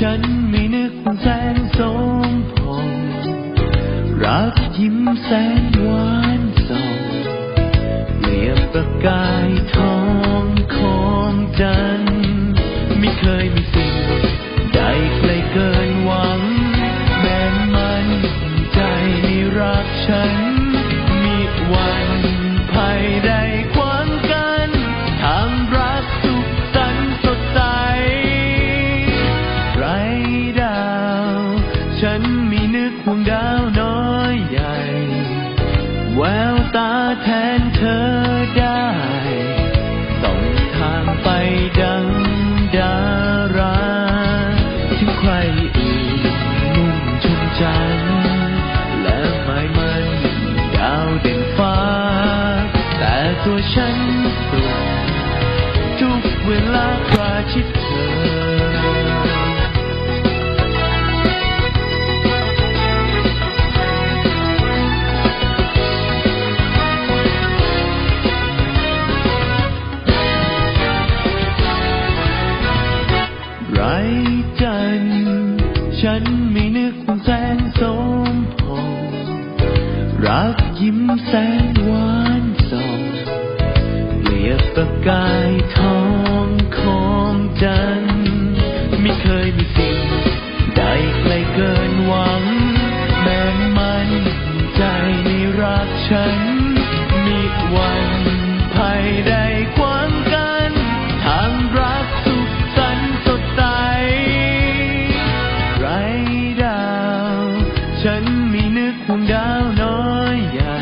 ฉันไม่นึกว่าแสงสมพงรักยิ้มแสนหวานส่องเปรียบประกายทองของจันทร์ไม่เคยมี ฉันมีนึกห่วงดาวน้อยใหญ่ แววตาแทนเธอได้ส่องทางไปดังดาราถึงใครอื่นมุ่งชมจันทร์และหมายมันดาวเด่นฟ้า แต่ตัวฉันปลุกทุกเวลาคราชิดเธอ จันทร์ฉันไม่นึกว่าแสงสมพงรักยิ้มแสนหวานส่องเปรียบประกายทองของจันทร์ไม่เคยมีสิ่งใดใกล้เกินหวัง แม้มันใจในรักฉัน นึกห่วงดาวน้อยใหญ่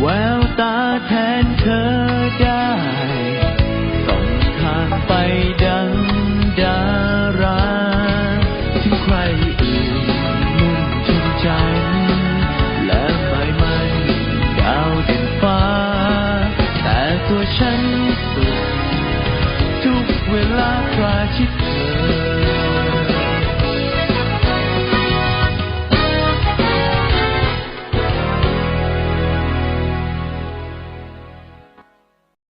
แววตาแทนเธอได้ส่องทางไปดังดาราถึงใครอื่นมุ่งชมจัน และหมายมันดาวเด่นฟ้า แต่ตัวฉันสุขทุกเวลาคราชิดเธอ